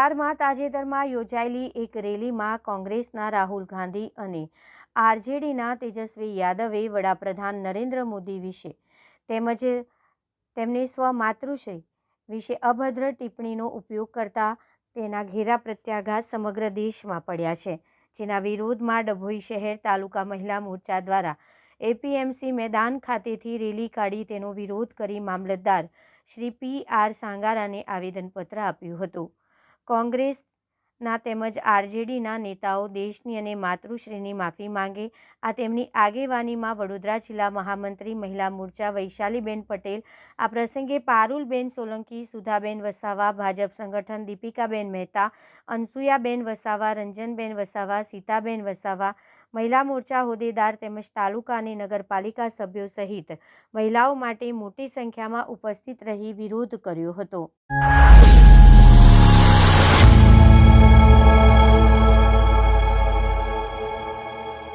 બિહારમાં તાજેતરમાં યોજાયેલી એક રેલીમાં કોંગ્રેસના રાહુલ ગાંધી અને આરજેડીના તેજસ્વી યાદવે વડાપ્રધાન નરેન્દ્ર મોદી વિશે તેમજ તેમની સ્વમાતૃશ્રી વિશે અભદ્ર ટિપ્પણીનો ઉપયોગ કરતા તેના ઘેરા પ્રત્યાઘાત સમગ્ર દેશમાં પડ્યા છે, જેના વિરોધમાં ડભોઈ શહેર તાલુકા મહિલા મોરચા દ્વારા એપીએમસી મેદાન ખાતેથી રેલી કાઢી તેનો વિરોધ કરી મામલતદાર શ્રી પી આર સાંગારાને આવેદનપત્ર આપ્યું હતું. કોંગ્રેસના તેમજ આરજેડીના નેતાઓ દેશની અને માતૃશ્રીની માફી માંગે. આ તેમની આગેવાનીમાં વડોદરા જિલ્લા મહામંત્રી મહિલા મોરચા વૈશાલીબેન પટેલ, આ પ્રસંગે પારુલબેન સોલંકી, સુધાબેન વસાવા, ભાજપ સંગઠન દીપિકાબેન મહેતા, અનસુયાબેન વસાવા, રંજનબેન વસાવા, સીતાબેન વસાવા, મહિલા મોરચા હોદ્દેદાર તેમજ તાલુકા અને નગરપાલિકા સભ્યો સહિત મહિલાઓ માટે મોટી સંખ્યામાં ઉપસ્થિત રહી વિરોધ કર્યો હતો.